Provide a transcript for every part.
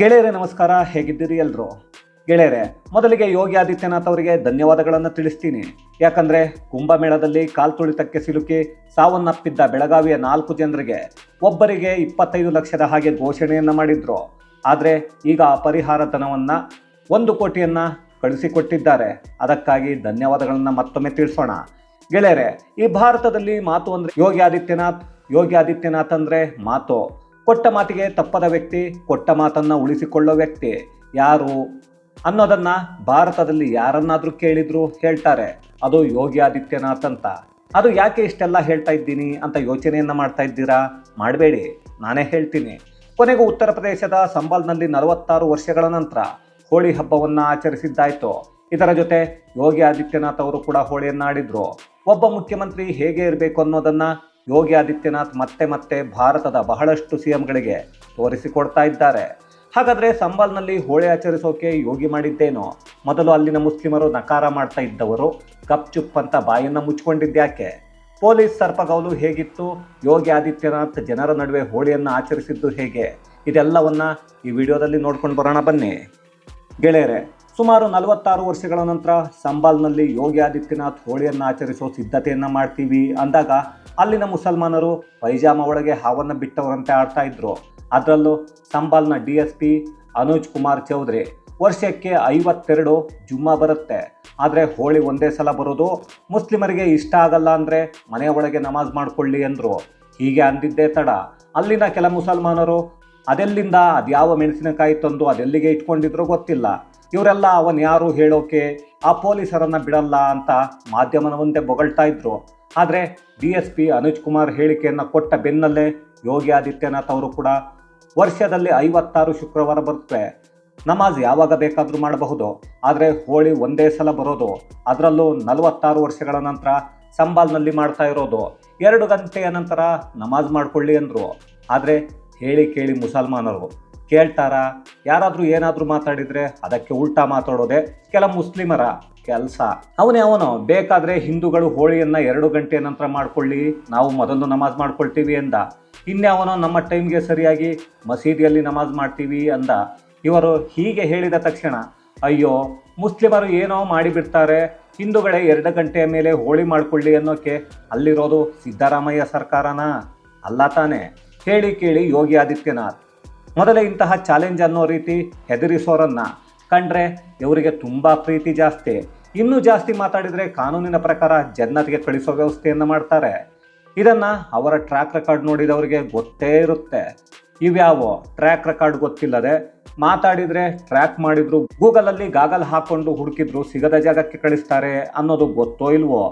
ಗೆಳೆಯರೇ, ನಮಸ್ಕಾರ. ಹೇಗಿದ್ದೀರಿ ಎಲ್ಲರೂ ಗೆಳೆಯರೇ, ಮೊದಲಿಗೆ ಯೋಗಿ ಆದಿತ್ಯನಾಥ್ ಅವರಿಗೆ ಧನ್ಯವಾದಗಳನ್ನು ತಿಳಿಸ್ತೀನಿ. ಯಾಕಂದ್ರೆ ಕುಂಭಮೇಳದಲ್ಲಿ ಕಾಲ್ತುಳಿತಕ್ಕೆ ಸಿಲುಕಿ ಸಾವನ್ನಪ್ಪಿದ್ದ ಬೆಳಗಾವಿಯ ನಾಲ್ಕು ಜನರಿಗೆ ಒಬ್ಬರಿಗೆ ಇಪ್ಪತ್ತೈದು ಲಕ್ಷದ ಹಾಗೆ ಘೋಷಣೆಯನ್ನು ಮಾಡಿದ್ರು. ಆದರೆ ಈಗ ಆ ಪರಿಹಾರ ಧನವನ್ನು ಒಂದು ಕೋಟಿಯನ್ನು ಕಳಿಸಿಕೊಟ್ಟಿದ್ದಾರೆ. ಅದಕ್ಕಾಗಿ ಧನ್ಯವಾದಗಳನ್ನು ಮತ್ತೊಮ್ಮೆ ತಿಳಿಸೋಣ. ಗೆಳೆಯರೆ, ಈ ಭಾರತದಲ್ಲಿ ಮಾತು ಅಂದರೆ ಯೋಗಿ ಆದಿತ್ಯನಾಥ್ ಯೋಗಿ ಆದಿತ್ಯನಾಥ್ ಅಂದ್ರೆ ಮಾತು. ಕೊಟ್ಟ ಮಾತಿಗೆ ತಪ್ಪದ ವ್ಯಕ್ತಿ, ಕೊಟ್ಟ ಮಾತನ್ನ ಉಳಿಸಿಕೊಳ್ಳೋ ವ್ಯಕ್ತಿ ಯಾರು? ಅನ್ನೋದನ್ನ ಭಾರತದಲ್ಲಿ ಯಾರನ್ನಾದರೂ ಕೇಳಿದ್ರು ಹೇಳ್ತಾರೆ. ಅದು ಯೋಗಿ ಆದಿತ್ಯನಾಥ್ ಅಂತ. ಅದು ಯಾಕೆ ಇಷ್ಟೆಲ್ಲ ಹೇಳ್ತಾ ಇದ್ದೀನಿ ಅಂತ ಯೋಚನೆಯನ್ನ ಮಾಡ್ತಾ ಇದ್ದೀರಾ? ಮಾಡಬೇಡಿ, ನಾನೇ ಹೇಳ್ತೀನಿ. ಕೊನೆಗೂ ಉತ್ತರ ಪ್ರದೇಶದ ಸಂಬಲ್ನಲ್ಲಿ ನಲವತ್ತಾರು ವರ್ಷಗಳ ನಂತರ ಹೋಳಿ ಹಬ್ಬವನ್ನ ಆಚರಿಸಿದ್ದಾಯ್ತು. ಇದರ ಜೊತೆ ಯೋಗಿ ಆದಿತ್ಯನಾಥ್ ಅವರು ಕೂಡ ಹೋಳಿಯನ್ನಾಡಿದ್ರು. ಒಬ್ಬ ಮುಖ್ಯಮಂತ್ರಿ ಹೇಗೆ ಇರಬೇಕು ಅನ್ನೋದನ್ನ ಯೋಗಿ ಆದಿತ್ಯನಾಥ್ ಮತ್ತೆ ಮತ್ತೆ ಭಾರತದ ಬಹಳಷ್ಟು ಸಿಎಂಗಳಿಗೆ ತೋರಿಸಿಕೊಡ್ತಾ ಇದ್ದಾರೆ. ಹಾಗಾದರೆ ಸಂಬಾಲ್ನಲ್ಲಿ ಹೋಳಿ ಆಚರಿಸೋಕೆ ಯೋಗಿ ಮಾಡಿದ್ದೇನೋ? ಮೊದಲು ಅಲ್ಲಿನ ಮುಸ್ಲಿಮರು ನಕಾರ ಮಾಡ್ತಾ ಇದ್ದವರು. ಗಪ್ಚುಪ್ ಅಂತ ಬಾಯನ್ನು ಮುಚ್ಚಿಕೊಂಡಿದ್ದ್ಯಾಕೆ ಪೊಲೀಸ್ ಸರ್ಪಗೌಲು ಹೇಗಿತ್ತು? ಯೋಗಿ ಆದಿತ್ಯನಾಥ್ ಜನರ ನಡುವೆ ಹೋಳಿಯನ್ನು ಆಚರಿಸಿದ್ದು ಹೇಗೆ? ಇದೆಲ್ಲವನ್ನು ಈ ವಿಡಿಯೋದಲ್ಲಿ ನೋಡ್ಕೊಂಡು ಬರೋಣ ಬನ್ನಿ. ಗೆಳೆಯರೆ ಸುಮಾರು ನಲವತ್ತಾರು ವರ್ಷಗಳ ನಂತರ ಸಂಬಾಲ್ನಲ್ಲಿ ಯೋಗಿ ಆದಿತ್ಯನಾಥ್ ಹೋಳಿಯನ್ನು ಆಚರಿಸೋ ಸಿದ್ಧತೆಯನ್ನು ಮಾಡ್ತೀವಿ ಅಂದಾಗ ಅಲ್ಲಿನ ಮುಸಲ್ಮಾನರು ಪೈಜಾಮ ಒಳಗೆ ಹಾವನ್ನು ಬಿಟ್ಟವರಂತೆ ಆಡ್ತಾ ಇದ್ರು. ಅದರಲ್ಲೂ ಸಂಬಾಲ್ನ D S P Anuj Kumar Chaudhary ವರ್ಷಕ್ಕೆ ಐವತ್ತೆರಡು ಜುಮ್ಮಾ ಬರುತ್ತೆ. ಆದರೆ ಹೋಳಿ ಒಂದೇ ಸಲ ಬರೋದು ಮುಸ್ಲಿಮರಿಗೆ ಇಷ್ಟ ಆಗಲ್ಲ ಅಂದರೆ ಮನೆಯ ಒಳಗೆ ನಮಾಜ್ ಮಾಡಿಕೊಳ್ಳಿ ಅಂದರು. ಹೀಗೆ ಅಂದಿದ್ದೇ ತಡ. ಅಲ್ಲಿನ ಕೆಲ ಮುಸಲ್ಮಾನರು ಅದೆಲ್ಲಿಂದ ಅದ್ಯಾವ ಮೆಣಸಿನಕಾಯಿ ತಂದು ಅದೆಲ್ಲಿಗೆ ಇಟ್ಕೊಂಡಿದ್ರೋ ಗೊತ್ತಿಲ್ಲ. ಇವರೆಲ್ಲ ಅವನು ಯಾರು ಹೇಳೋಕೆ, ಆ ಪೊಲೀಸರನ್ನ ಬಿಡಲ್ಲ ಅಂತ ಮಾಧ್ಯಮನ ಮುಂದೆ ಬೊಗಳ್ತಾ ಇದ್ರು. ಆದರೆ D S P Anuj Kumar ಹೇಳಿಕೆಯನ್ನು ಕೊಟ್ಟ ಬೆನ್ನಲ್ಲೇ ಯೋಗಿ ಆದಿತ್ಯನಾಥ್ ಅವರು ಕೂಡ ವರ್ಷದಲ್ಲಿ ಐವತ್ತಾರು ಶುಕ್ರವಾರ ಬರುತ್ತೆ ನಮಾಜ್ ಯಾವಾಗ ಬೇಕಾದರೂ ಮಾಡಬಹುದು. ಆದರೆ ಹೋಳಿ ಒಂದೇ ಸಲ ಬರೋದು. ಅದರಲ್ಲೂ ನಲವತ್ತಾರು ವರ್ಷಗಳ ನಂತರ ಸಂಬಾಲ್ನಲ್ಲಿ ಮಾಡ್ತಾ ಇರೋದು. ಎರಡು ಗಂಟೆಯ ನಂತರ ನಮಾಜ್ ಮಾಡ್ಕೊಳ್ಳಿ ಅಂದರು. ಆದರೆ ಹೇಳಿ ಕೇಳಿ ಮುಸಲ್ಮಾನರು ಕೇಳ್ತಾರ? ಯಾರಾದರೂ ಏನಾದರೂ ಮಾತಾಡಿದರೆ ಅದಕ್ಕೆ ಉಲ್ಟಾ ಮಾತಾಡೋದೆ ಕೆಲ ಮುಸ್ಲಿಮರ ಕೆಲಸ. ಅವನೇ ಅವನು, ಬೇಕಾದರೆ ಹಿಂದೂಗಳು ಹೋಳಿಯನ್ನು ಎರಡು ಗಂಟೆ ನಂತರ ಮಾಡ್ಕೊಳ್ಳಿ, ನಾವು ಮೊದಲು ನಮಾಜ್ ಮಾಡ್ಕೊಳ್ತೀವಿ ಅಂದ. ಇನ್ನೇ ಅವನು, ನಮ್ಮ ಟೈಮ್ಗೆ ಸರಿಯಾಗಿ ಮಸೀದಿಯಲ್ಲಿ ನಮಾಜ್ ಮಾಡ್ತೀವಿ ಅಂದ. ಇವರು ಹೀಗೆ ಹೇಳಿದ ತಕ್ಷಣ, ಅಯ್ಯೋ, ಮುಸ್ಲಿಮರು ಏನೋ ಮಾಡಿಬಿಡ್ತಾರೆ, ಹಿಂದೂಗಳೇ ಎರಡು ಗಂಟೆಯ ಮೇಲೆ ಹೋಳಿ ಮಾಡ್ಕೊಳ್ಳಿ ಅನ್ನೋಕೆ ಅಲ್ಲಿರೋದು ಸಿದ್ದರಾಮಯ್ಯ ಸರ್ಕಾರನಾ? ಅಲ್ಲ ತಾನೇ. ಹೇಳಿ ಕೇಳಿ ಯೋಗಿ ಆದಿತ್ಯನಾಥ್. ಮೊದಲೇ ಇಂತಹ ಚಾಲೆಂಜ್ ಅನ್ನೋ ರೀತಿ ಹೆದರಿಸೋರನ್ನ ಕಂಡ್ರೆ ಇವರಿಗೆ ತುಂಬ ಪ್ರೀತಿ ಜಾಸ್ತಿ. ಇನ್ನೂ ಜಾಸ್ತಿ ಮಾತಾಡಿದರೆ ಕಾನೂನಿನ ಪ್ರಕಾರ ಜನ್ನತ್ಗೆ ಕಳಿಸೋ ವ್ಯವಸ್ಥೆಯನ್ನು ಮಾಡ್ತಾರೆ. ಇದನ್ನು ಅವರ ಟ್ರ್ಯಾಕ್ ರೆಕಾರ್ಡ್ ನೋಡಿದವರಿಗೆ ಗೊತ್ತೇ ಇರುತ್ತೆ. ಇವ್ಯಾವೋ ಟ್ರ್ಯಾಕ್ ರೆಕಾರ್ಡ್ ಗೊತ್ತಿಲ್ಲದೆ ಮಾತಾಡಿದರೆ ಟ್ರ್ಯಾಕ್ ಮಾಡಿದ್ರು ಗೂಗಲಲ್ಲಿ ಗಾಗಲ್ ಹಾಕೊಂಡು ಹುಡುಕಿದ್ರು ಸಿಗದ ಜಾಗಕ್ಕೆ ಕಳಿಸ್ತಾರೆ ಅನ್ನೋದು ಗೊತ್ತೋ ಇಲ್ವೋ?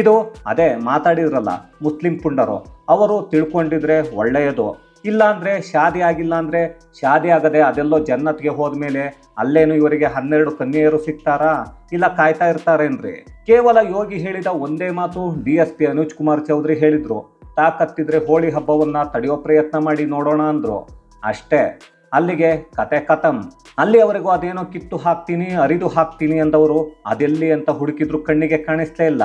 ಇದು ಅದೇ ಮಾತಾಡಿದ್ರಲ್ಲ ಮುಸ್ಲಿಂ ಪುಂಡರು, ಅವರು ತಿಳ್ಕೊಂಡಿದ್ರೆ ಒಳ್ಳೆಯದು. ಇಲ್ಲ ಅಂದ್ರೆ ಶಾದಿ ಆಗಿಲ್ಲ ಅಂದರೆ ಶಾದಿ ಆಗದೆ ಅದೆಲ್ಲೋ ಜನ್ನತ್ಗೆ ಹೋದ್ಮೇಲೆ ಅಲ್ಲೇನು ಇವರಿಗೆ ಹನ್ನೆರಡು ಕನ್ಯೆಯರು ಸಿಗ್ತಾರಾ? ಇಲ್ಲ ಕಾಯ್ತಾ ಇರ್ತಾರೇನ್ರಿ? ಕೇವಲ ಯೋಗಿ ಹೇಳಿದ ಒಂದೇ ಮಾತು D S P Anuj Kumar Chaudhary ಹೇಳಿದ್ರು. ತಾಕತ್ತಿದ್ರೆ ಹೋಳಿ ಹಬ್ಬವನ್ನ ತಡೆಯೋ ಪ್ರಯತ್ನ ಮಾಡಿ ನೋಡೋಣ ಅಂದ್ರು. ಅಷ್ಟೇ, ಅಲ್ಲಿಗೆ ಕತೆ ಕತಮ್ ಅಲ್ಲಿಯವರೆಗೂ ಅದೇನೋ ಕಿತ್ತು ಹಾಕ್ತೀನಿ, ಅರಿದು ಹಾಕ್ತೀನಿ ಅಂದವರು ಅದೆಲ್ಲಿ ಅಂತ ಹುಡುಕಿದ್ರು ಕಣ್ಣಿಗೆ ಕಾಣಿಸ್ಲೇ ಇಲ್ಲ.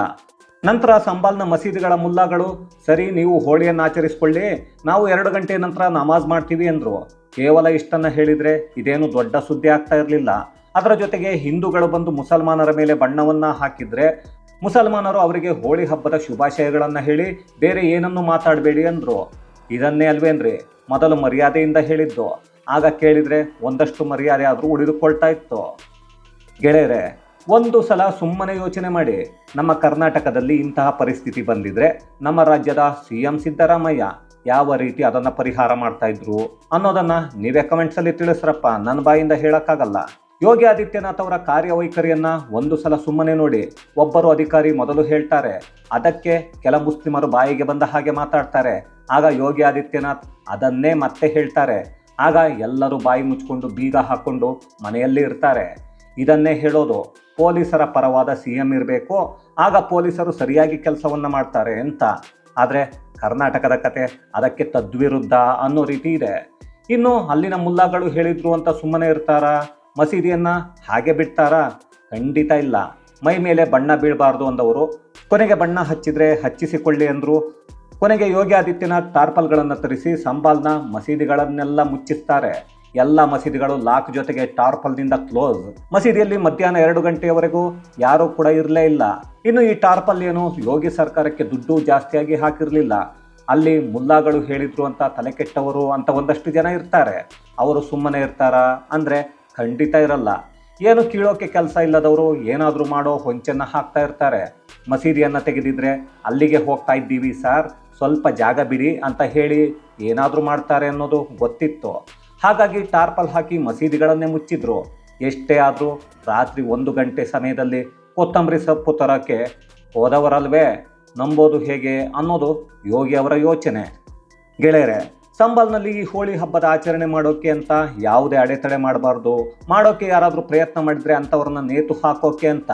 ನಂತರ ಸಂಬಾಲ್ನ ಮಸೀದಿಗಳ ಮುಲ್ಲಾಗಳು, ಸರಿ, ನೀವು ಹೋಳಿಯನ್ನು ಆಚರಿಸಿಕೊಳ್ಳಿ, ನಾವು ಎರಡು ಗಂಟೆ ನಂತರ ನಮಾಜ್ ಮಾಡ್ತೀವಿ ಅಂದರು. ಕೇವಲ ಇಷ್ಟನ್ನು ಹೇಳಿದರೆ ಇದೇನು ದೊಡ್ಡ ಸುದ್ದಿ ಆಗ್ತಾ ಇರಲಿಲ್ಲ. ಅದರ ಜೊತೆಗೆ ಹಿಂದೂಗಳು ಬಂದು ಮುಸಲ್ಮಾನರ ಮೇಲೆ ಬಣ್ಣವನ್ನು ಹಾಕಿದರೆ, ಮುಸಲ್ಮಾನರು ಅವರಿಗೆ ಹೋಳಿ ಹಬ್ಬದ ಶುಭಾಶಯಗಳನ್ನು ಹೇಳಿ, ಬೇರೆ ಏನನ್ನು ಮಾತಾಡಬೇಡಿ ಅಂದರು. ಇದನ್ನೇ ಅಲ್ವೇನ್ರಿ? ಮೊದಲು ಮರ್ಯಾದೆಯಿಂದ ಹೇಳಿದ್ದು. ಆಗ ಕೇಳಿದರೆ ಒಂದಷ್ಟು ಮರ್ಯಾದೆ ಆದರೂ ಉಳಿದುಕೊಳ್ತಾ ಇತ್ತು. ಗೆಳೆಯರೆ ಒಂದು ಸಲ ಸುಮ್ಮನೆ ಯೋಚನೆ ಮಾಡಿ. ನಮ್ಮ ಕರ್ನಾಟಕದಲ್ಲಿ ಇಂತಹ ಪರಿಸ್ಥಿತಿ ಬಂದಿದ್ರೆ ನಮ್ಮ ರಾಜ್ಯದ ಸಿ ಎಂ ಸಿದ್ದರಾಮಯ್ಯ ಯಾವ ರೀತಿ ಅದನ್ನು ಪರಿಹಾರ ಮಾಡ್ತಾ ಇದ್ರು ಅನ್ನೋದನ್ನ ನೀವೇ ಕಮೆಂಟ್ಸಲ್ಲಿ ತಿಳಿಸ್ರಪ್ಪ. ನನ್ನ ಬಾಯಿಂದ ಹೇಳಕ್ಕಾಗಲ್ಲ. ಯೋಗಿ ಆದಿತ್ಯನಾಥ್ ಅವರ ಕಾರ್ಯವೈಖರಿಯನ್ನ ಒಂದು ಸಲ ಸುಮ್ಮನೆ ನೋಡಿ ಒಬ್ಬರು ಅಧಿಕಾರಿ ಮೊದಲು ಹೇಳ್ತಾರೆ. ಅದಕ್ಕೆ ಕೆಲ ಮುಸ್ಲಿಮರು ಬಾಯಿಗೆ ಬಂದ ಹಾಗೆ ಮಾತಾಡ್ತಾರೆ. ಆಗ ಯೋಗಿ ಆದಿತ್ಯನಾಥ್ ಅದನ್ನೇ ಮತ್ತೆ ಹೇಳ್ತಾರೆ. ಆಗ ಎಲ್ಲರೂ ಬಾಯಿ ಮುಚ್ಕೊಂಡು ಬೀಗ ಹಾಕೊಂಡು ಮನೆಯಲ್ಲಿ ಇರ್ತಾರೆ. ಇದನ್ನೇ ಹೇಳೋದು, ಪೊಲೀಸರ ಪರವಾದ ಸಿ ಎಂ ಇರಬೇಕು, ಆಗ ಪೊಲೀಸರು ಸರಿಯಾಗಿ ಕೆಲಸವನ್ನು ಮಾಡ್ತಾರೆ ಅಂತ. ಆದರೆ ಕರ್ನಾಟಕದ ಕತೆ ಅದಕ್ಕೆ ತದ್ವಿರುದ್ಧ ಅನ್ನೋ ರೀತಿ ಇದೆ. ಇನ್ನು ಅಲ್ಲಿನ ಮುಲ್ಲಾಗಳು ಹೇಳಿದ್ರು ಅಂತ ಸುಮ್ಮನೆ ಇರ್ತಾರಾ? ಮಸೀದಿಯನ್ನು ಹಾಗೆ ಬಿಡ್ತಾರಾ? ಖಂಡಿತ ಇಲ್ಲ. ಮೈ ಮೇಲೆ ಬಣ್ಣ ಬೀಳಬಾರ್ದು ಅಂದವರು, ಕೊನೆಗೆ ಬಣ್ಣ ಹಚ್ಚಿದ್ರೆ ಹಚ್ಚಿಸಿಕೊಳ್ಳಿ ಅಂದರು, ಕೊನೆಗೆ ಯೋಗಿ ಆದಿತ್ಯನಾಥ್ ಟಾರ್ಪಲ್ಗಳನ್ನು ತರಿಸಿ ಸಂಬಾಲ್ನ ಮಸೀದಿಗಳನ್ನೆಲ್ಲ ಮುಚ್ಚಿಸ್ತಾರೆ. ಎಲ್ಲ ಮಸೀದಿಗಳು ಲಾಕ್ ಜೊತೆಗೆ ಟಾರ್ಪಲ್ನಿಂದ ಕ್ಲೋಸ್. ಮಸೀದಿಯಲ್ಲಿ ಮಧ್ಯಾಹ್ನ ಎರಡು ಗಂಟೆಯವರೆಗೂ ಯಾರೂ ಕೂಡ ಇರಲೇ ಇಲ್ಲ. ಇನ್ನು ಈ ಟಾರ್ಪಲ್ ಏನು ಯೋಗಿ ಸರ್ಕಾರಕ್ಕೆ ದುಡ್ಡು ಜಾಸ್ತಿಯಾಗಿ ಹಾಕಿರಲಿಲ್ಲ. ಅಲ್ಲಿ ಮುಲ್ಲಾಗಳು ಹೇಳಿದ್ರು ಅಂತ ತಲೆ ಕೆಟ್ಟವರು ಅಂತ ಒಂದಷ್ಟು ಜನ ಇರ್ತಾರೆ. ಅವರು ಸುಮ್ಮನೆ ಇರ್ತಾರಾ? ಅಂದರೆ ಖಂಡಿತ ಇರಲ್ಲ. ಏನು ಕೀಳೋಕೆ ಕೆಲಸ ಇಲ್ಲದವರು ಏನಾದರೂ ಮಾಡೋ ಹೊಂಚನ್ನ ಹಾಕ್ತಾ ಇರ್ತಾರೆ. ಮಸೀದಿಯನ್ನು ತೆಗೆದಿದ್ರೆ ಅಲ್ಲಿಗೆ ಹೋಗ್ತಾ ಇದ್ದೀವಿ ಸರ್. ಸ್ವಲ್ಪ ಜಾಗ ಬಿಡಿ ಅಂತ ಹೇಳಿ ಏನಾದರೂ ಮಾಡ್ತಾರೆ ಅನ್ನೋದು ಗೊತ್ತಿತ್ತು. ಹಾಗಾಗಿ ಟಾರ್ಪಲ್ ಹಾಕಿ ಮಸೀದಿಗಳನ್ನೇ ಮುಚ್ಚಿದ್ರು. ಎಷ್ಟೇ ಆದರೂ ರಾತ್ರಿ ಒಂದು ಗಂಟೆ ಸಮಯದಲ್ಲಿ ಕೊತ್ತಂಬರಿ ಸೊಪ್ಪು ತರೋಕ್ಕೆ ಹೋದವರಲ್ವೇ? ನಂಬೋದು ಹೇಗೆ ಅನ್ನೋದು ಯೋಗಿ ಅವರ ಯೋಚನೆ. ಗೆಳೆಯರೆ, ಸಂಬಲ್ನಲ್ಲಿ ಈ ಹೋಳಿ ಹಬ್ಬದ ಆಚರಣೆ ಮಾಡೋಕ್ಕೆ ಅಂತ ಯಾವುದೇ ಅಡೆತಡೆ ಮಾಡಬಾರ್ದು. ಮಾಡೋಕ್ಕೆ ಯಾರಾದರೂ ಪ್ರಯತ್ನ ಮಾಡಿದರೆ ಅಂಥವ್ರನ್ನ ನೇತು ಹಾಕೋಕೆ ಅಂತ.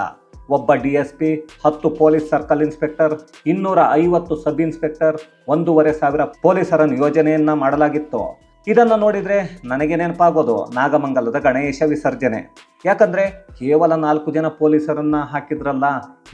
ಒಬ್ಬ ಡಿ ಎಸ್ ಪಿ, ಹತ್ತು ಪೊಲೀಸ್ ಸರ್ಕಲ್ ಇನ್ಸ್ಪೆಕ್ಟರ್, ಇನ್ನೂರ ಐವತ್ತು ಸಬ್ ಇನ್ಸ್ಪೆಕ್ಟರ್, ಒಂದೂವರೆ ಸಾವಿರ ಪೊಲೀಸರ ನಿಯೋಜನೆಯನ್ನ ಮಾಡಲಾಗಿತ್ತು. ಇದನ್ನು ನೋಡಿದರೆ ನನಗೆ ನೆನಪಾಗೋದು ನಾಗಮಂಗಲದ ಗಣೇಶ ವಿಸರ್ಜನೆ. ಯಾಕಂದರೆ ಕೇವಲ ನಾಲ್ಕು ಜನ ಪೊಲೀಸರನ್ನು ಹಾಕಿದ್ರಲ್ಲ,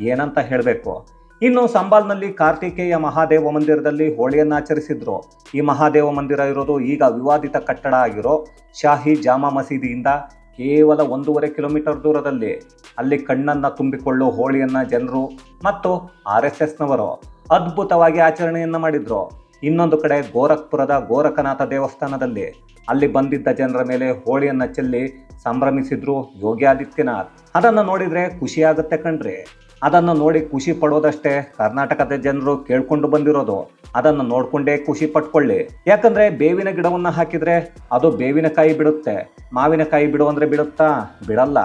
ಏನಂತ ಹೇಳಬೇಕು? ಇನ್ನು ಸಂಬಾಲ್ನಲ್ಲಿ ಕಾರ್ತಿಕೇಯ ಮಹಾದೇವ ಮಂದಿರದಲ್ಲಿ ಹೋಳಿಯನ್ನು ಆಚರಿಸಿದ್ರು. ಈ ಮಹಾದೇವ ಮಂದಿರ ಇರೋದು ಈಗ ವಿವಾದಿತ ಕಟ್ಟಡ ಆಗಿರೋ ಶಾಹಿ ಜಾಮಾ ಮಸೀದಿಯಿಂದ ಕೇವಲ ಒಂದೂವರೆ ಕಿಲೋಮೀಟರ್ ದೂರದಲ್ಲಿ. ಅಲ್ಲಿ ಕಣ್ಣನ್ನು ತುಂಬಿಕೊಳ್ಳೋ ಹೋಳಿಯನ್ನು ಜನರು ಮತ್ತು ಆರ್ ಎಸ್ ಎಸ್ನವರು ಅದ್ಭುತವಾಗಿ ಆಚರಣೆಯನ್ನು ಮಾಡಿದ್ರು. ಇನ್ನೊಂದು ಕಡೆ ಗೋರಖ್ಪುರದ ಗೋರಖನಾಥ ದೇವಸ್ಥಾನದಲ್ಲಿ ಅಲ್ಲಿ ಬಂದಿದ್ದ ಜನರ ಮೇಲೆ ಹೋಳಿಯನ್ನು ಚೆಲ್ಲಿ ಸಂಭ್ರಮಿಸಿದ್ರು ಯೋಗಿ ಆದಿತ್ಯನಾಥ್. ಅದನ್ನು ನೋಡಿದರೆ ಖುಷಿಯಾಗುತ್ತೆ ಕಣ್ರಿ. ಅದನ್ನು ನೋಡಿ ಖುಷಿ ಪಡೋದಷ್ಟೇ ಕರ್ನಾಟಕದ ಜನರು ಕೇಳ್ಕೊಂಡು ಬಂದಿರೋದು. ಅದನ್ನು ನೋಡಿಕೊಂಡೇ ಖುಷಿ ಪಟ್ಕೊಳ್ಳಿ. ಯಾಕಂದರೆ ಬೇವಿನ ಗಿಡವನ್ನು ಹಾಕಿದರೆ ಅದು ಬೇವಿನಕಾಯಿ ಬಿಡುತ್ತೆ. ಮಾವಿನಕಾಯಿ ಬಿಡು ಅಂದರೆ ಬಿಡುತ್ತಾ? ಬಿಡಲ್ಲ.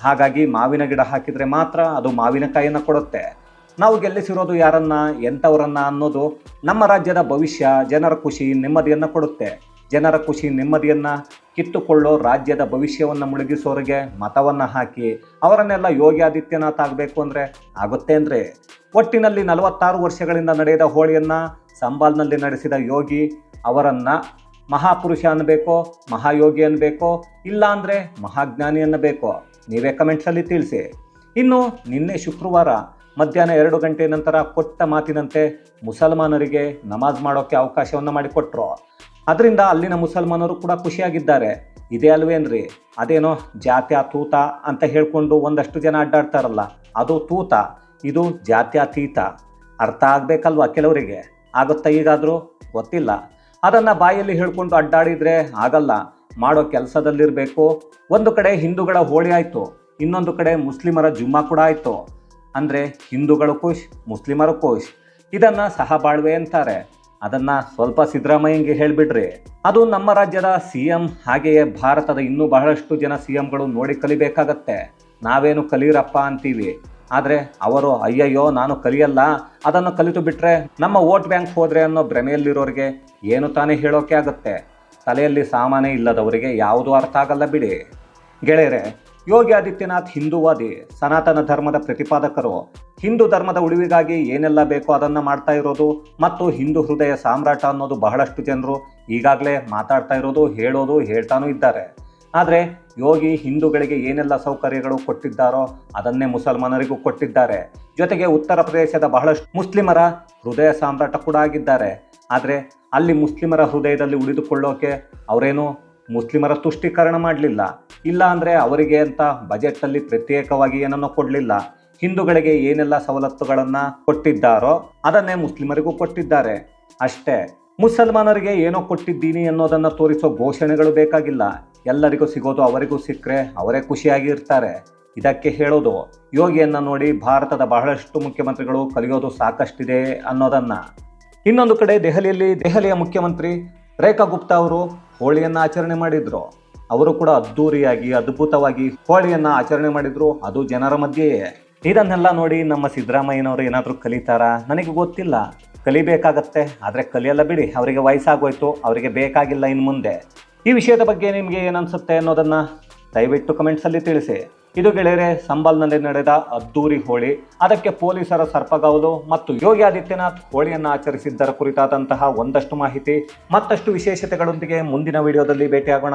ಹಾಗಾಗಿ ಮಾವಿನ ಗಿಡ ಹಾಕಿದರೆ ಮಾತ್ರ ಅದು ಮಾವಿನಕಾಯಿಯನ್ನು ಕೊಡುತ್ತೆ. ನಾವು ಗೆಲ್ಲಿಸಿರೋದು ಯಾರನ್ನ, ಎಂಥವರನ್ನ ಅನ್ನೋದು ನಮ್ಮ ರಾಜ್ಯದ ಭವಿಷ್ಯ, ಜನರ ಖುಷಿ, ನೆಮ್ಮದಿಯನ್ನು ಕೊಡುತ್ತೆ. ಜನರ ಖುಷಿ, ನೆಮ್ಮದಿಯನ್ನು ಕಿತ್ತುಕೊಳ್ಳೋ ರಾಜ್ಯದ ಭವಿಷ್ಯವನ್ನು ಮುಳುಗಿಸೋರಿಗೆ ಮತವನ್ನು ಹಾಕಿ, ಅವರನ್ನೆಲ್ಲ ಯೋಗಿ ಆದಿತ್ಯನಾಥ್ ಆಗಬೇಕು ಅಂದರೆ ಆಗುತ್ತೆ ಅಂದರೆ. ಒಟ್ಟಿನಲ್ಲಿ ನಲವತ್ತಾರು ವರ್ಷಗಳಿಂದ ನಡೆದ ಹೋಳಿಯನ್ನು, ಸಂಬಾಲ್ನಲ್ಲಿ ನಡೆಸಿದ ಯೋಗಿ ಅವರನ್ನು ಮಹಾಪುರುಷ ಅನ್ನಬೇಕೋ, ಮಹಾಯೋಗಿ ಅನ್ನಬೇಕೋ, ಇಲ್ಲ ಅಂದರೆ ಮಹಾಜ್ಞಾನಿ ಅನ್ನಬೇಕೋ, ನೀವೇ ಕಮೆಂಟ್ಸಲ್ಲಿ ತಿಳಿಸಿ. ಇನ್ನು ನಿನ್ನೆ ಶುಕ್ರವಾರ ಮಧ್ಯಾಹ್ನ ಎರಡು ಗಂಟೆ ನಂತರ ಕೊಟ್ಟ ಮಾತಿನಂತೆ ಮುಸಲ್ಮಾನರಿಗೆ ನಮಾಜ್ ಮಾಡೋಕ್ಕೆ ಅವಕಾಶವನ್ನು ಮಾಡಿಕೊಟ್ರು. ಅದರಿಂದ ಅಲ್ಲಿನ ಮುಸಲ್ಮಾನರು ಕೂಡ ಖುಷಿಯಾಗಿದ್ದಾರೆ. ಇದೇ ಅಲ್ವೇನ್ರಿ ಅದೇನೋ ಜಾತ್ಯ ತೂತ ಅಂತ ಹೇಳ್ಕೊಂಡು ಒಂದಷ್ಟು ಜನ ಅಡ್ಡಾಡ್ತಾರಲ್ಲ, ಅದು ತೂತ, ಇದು ಜಾತ್ಯಾತೀತ ಅರ್ಥ ಆಗಬೇಕಲ್ವಾ ಕೆಲವರಿಗೆ? ಆಗುತ್ತಾ ಈಗಾದರೂ ಗೊತ್ತಿಲ್ಲ. ಅದನ್ನು ಬಾಯಲ್ಲಿ ಹೇಳ್ಕೊಂಡು ಅಡ್ಡಾಡಿದರೆ ಆಗಲ್ಲ. ಮಾಡೋ ಕೆಲಸದಲ್ಲಿರಬೇಕು. ಒಂದು ಕಡೆ ಹಿಂದೂಗಳ ಹೋಳಿ ಆಯಿತು, ಇನ್ನೊಂದು ಕಡೆ ಮುಸ್ಲಿಮರ ಜುಮ್ಮಾ ಕೂಡ ಆಯಿತು. ಅಂದರೆ ಹಿಂದೂಗಳು ಖುಷ್, ಮುಸ್ಲಿಮರು ಖುಷ್. ಇದನ್ನು ಸಹಬಾಳ್ವೆ ಅಂತಾರೆ. ಅದನ್ನು ಸ್ವಲ್ಪ ಸಿದ್ದರಾಮಯ್ಯಂಗೆ ಹೇಳಿಬಿಡ್ರಿ. ಅದು ನಮ್ಮ ರಾಜ್ಯದ ಸಿ ಎಂ ಹಾಗೆಯೇ ಭಾರತದ ಇನ್ನೂ ಬಹಳಷ್ಟು ಜನ ಸಿ ಎಂಗಳು ನೋಡಿ ಕಲಿಬೇಕಾಗತ್ತೆ. ನಾವೇನು ಕಲಿಯರಪ್ಪ ಅಂತೀವಿ. ಆದರೆ ಅವರು, ಅಯ್ಯಯ್ಯೋ, ನಾನು ಕಲಿಯಲ್ಲ. ಅದನ್ನು ಕಲಿತು ಬಿಟ್ಟರೆ ನಮ್ಮ ವೋಟ್ ಬ್ಯಾಂಕ್ ಹೋದರೆ ಅನ್ನೋ ಭ್ರಮೆಯಲ್ಲಿರೋರಿಗೆ ಏನು ತಾನೇ ಹೇಳೋಕೆ ಆಗುತ್ತೆ. ತಲೆಯಲ್ಲಿ ಸಾಮಾನೇ ಇಲ್ಲದವರಿಗೆ ಯಾವುದೂ ಅರ್ಥ ಆಗಲ್ಲ ಬಿಡಿ. ಗೆಳೆಯರೆ ಯೋಗಿ ಆದಿತ್ಯನಾಥ್ ಹಿಂದೂವಾದಿ, ಸನಾತನ ಧರ್ಮದ ಪ್ರತಿಪಾದಕರು. ಹಿಂದೂ ಧರ್ಮದ ಉಳಿವಿಗಾಗಿ ಏನೆಲ್ಲ ಬೇಕೋ ಅದನ್ನು ಮಾಡ್ತಾ ಇರೋದು ಮತ್ತು ಹಿಂದೂ ಹೃದಯ ಸಾಮ್ರಾಟ ಅನ್ನೋದು ಬಹಳಷ್ಟು ಜನರು ಈಗಾಗಲೇ ಮಾತಾಡ್ತಾ ಇರೋದು, ಹೇಳೋದು, ಹೇಳ್ತಾನೂ ಇದ್ದಾರೆ. ಆದರೆ ಯೋಗಿ ಹಿಂದೂಗಳಿಗೆ ಏನೆಲ್ಲ ಸೌಕರ್ಯಗಳು ಕೊಟ್ಟಿದ್ದಾರೋ ಅದನ್ನೇ ಮುಸಲ್ಮಾನರಿಗೂ ಕೊಟ್ಟಿದ್ದಾರೆ. ಜೊತೆಗೆ ಉತ್ತರ ಪ್ರದೇಶದ ಬಹಳಷ್ಟು ಮುಸ್ಲಿಮರ ಹೃದಯ ಸಾಮ್ರಾಟ ಕೂಡ ಆಗಿದ್ದಾರೆ. ಆದರೆ ಅಲ್ಲಿ ಮುಸ್ಲಿಮರ ಹೃದಯದಲ್ಲಿ ಉಳಿದುಕೊಳ್ಳೋಕೆ ಅವರೇನು ಮುಸ್ಲಿಮರ ತುಷ್ಟೀಕರಣ ಮಾಡಲಿಲ್ಲ. ಇಲ್ಲ ಅಂದರೆ ಅವರಿಗೆ ಅಂತ ಬಜೆಟಲ್ಲಿ ಪ್ರತ್ಯೇಕವಾಗಿ ಏನನ್ನೋ ಕೊಡಲಿಲ್ಲ. ಹಿಂದೂಗಳಿಗೆ ಏನೆಲ್ಲ ಸವಲತ್ತುಗಳನ್ನು ಕೊಟ್ಟಿದ್ದಾರೋ ಅದನ್ನೇ ಮುಸ್ಲಿಮರಿಗೂ ಕೊಟ್ಟಿದ್ದಾರೆ. ಅಷ್ಟೇ, ಮುಸಲ್ಮಾನರಿಗೆ ಏನೋ ಕೊಟ್ಟಿದ್ದೀನಿ ಅನ್ನೋದನ್ನು ತೋರಿಸೋ ಘೋಷಣೆಗಳು ಬೇಕಾಗಿಲ್ಲ. ಎಲ್ಲರಿಗೂ ಸಿಗೋದು ಅವರಿಗೂ ಸಿಕ್ಕರೆ ಅವರೇ ಖುಷಿಯಾಗಿ ಇರ್ತಾರೆ. ಇದಕ್ಕೆ ಹೇಳೋದು, ಯೋಗಿಯನ್ನು ನೋಡಿ ಭಾರತದ ಬಹಳಷ್ಟು ಮುಖ್ಯಮಂತ್ರಿಗಳು ಕಲಿಯೋದು ಸಾಕಷ್ಟಿದೆ ಅನ್ನೋದನ್ನು. ಇನ್ನೊಂದು ಕಡೆ ದೆಹಲಿಯಲ್ಲಿ ದೆಹಲಿಯ ಮುಖ್ಯಮಂತ್ರಿ ರೇಖಾ ಗುಪ್ತಾ ಅವರು ಹೋಳಿಯನ್ನು ಆಚರಣೆ ಮಾಡಿದ್ರು. ಅವರು ಕೂಡ ಅದ್ದೂರಿಯಾಗಿ, ಅದ್ಭುತವಾಗಿ ಹೋಳಿಯನ್ನು ಆಚರಣೆ ಮಾಡಿದ್ರು. ಅದು ಜನರ ಮಧ್ಯೆಯೇ ಇದನ್ನೆಲ್ಲ ನೋಡಿ ನಮ್ಮ ಸಿದ್ದರಾಮಯ್ಯನವರು ಏನಾದರೂ ಕಲಿತಾರಾ? ನನಗೆ ಗೊತ್ತಿಲ್ಲ. ಕಲಿಬೇಕಾಗತ್ತೆ. ಆದರೆ ಕಲಿಯಲ್ಲ ಬಿಡಿ. ಅವರಿಗೆ ವಯಸ್ಸಾಗೋಯ್ತು. ಅವರಿಗೆ ಬೇಕಾಗಿಲ್ಲ ಇನ್ನು ಮುಂದೆ. ಈ ವಿಷಯದ ಬಗ್ಗೆ ನಿಮಗೆ ಏನನ್ಸುತ್ತೆ ಅನ್ನೋದನ್ನು ದಯವಿಟ್ಟು ಕಮೆಂಟ್ಸಲ್ಲಿ ತಿಳಿಸಿ. ಇದು ಗೆಳೆಯರೆ, ಸಂಬಲ್ನಲ್ಲಿ ನಡೆದ ಅದ್ದೂರಿ ಹೋಳಿ. ಅದಕ್ಕೆ ಪೊಲೀಸರ ಸರ್ಪಗಾವಲು ಮತ್ತು ಯೋಗಿ ಆದಿತ್ಯನಾಥ್ ಹೋಳಿಯನ್ನು ಆಚರಿಸಿದ್ದರ ಕುರಿತಾದಂತಹ ಒಂದಷ್ಟು ಮಾಹಿತಿ, ಮತ್ತಷ್ಟು ವಿಶೇಷತೆಗಳೊಂದಿಗೆ ಮುಂದಿನ ವಿಡಿಯೋದಲ್ಲಿ ಭೇಟಿಯಾಗೋಣ.